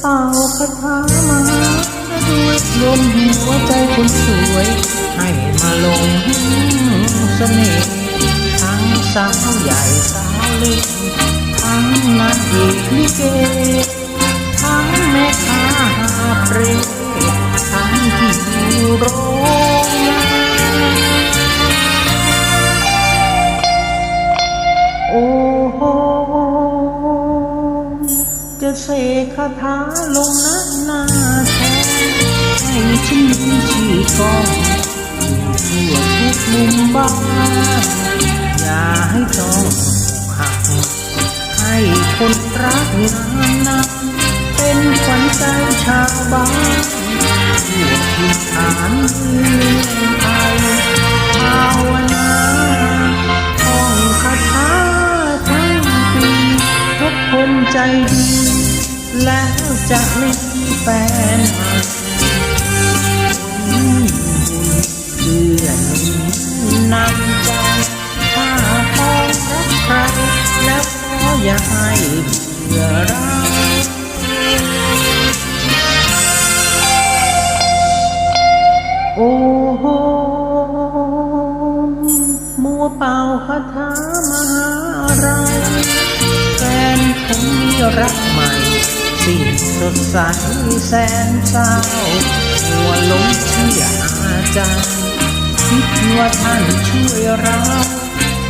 เป่าคาถามาด้วยลมหัวใจคนสวย ให้มาลงเสน่ห์ทั้งสาวใหญ่สาวเล็กทั้งนางเอกลิเกทั้ง เสกคาถาลงนักหน้าแทนให้ฉันมีชื่อกองทั่วทุกมุมบ้านอย่าให้ต้องหักให้คนรักนานนานเป็นขวัญใจชาวบ้านทั่วทิศฐานเมืองไทยภาวนาท่องคาถาทั้งปีทุกคนใจดี แล้วจะไม่มีแฟนใหม่เชื่อนุนนำใจถ้าพอรักใคร แล้วขออย่าให้เบื่อรักโอ้โหมัวเป่าคาถามหาอะไรแฟนผมมีรัก สิ่งสดใสแสนเศร้า หัวหลงเชื่ออาจารย์คิดว่าท่านช่วยเรา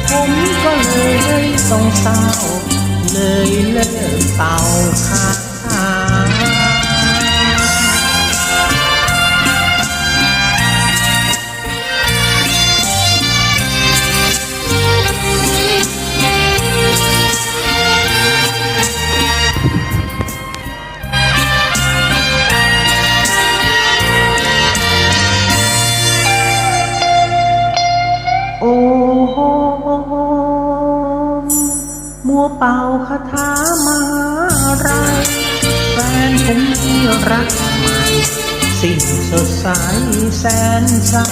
ผมก็เลยต้องเศร้า เลยเลิกเป่าคา เป่าคาถามหาไรแฟนผมมีรักใหม่ สิ่งสดใสแสนเศร้า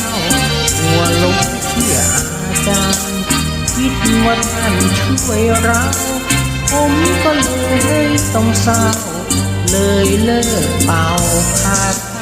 หัวลงเชื่ออาจารย์คิดว่าท่านช่วยเราผมก็เลยต้องเศร้า เลยเลิกเป่าคา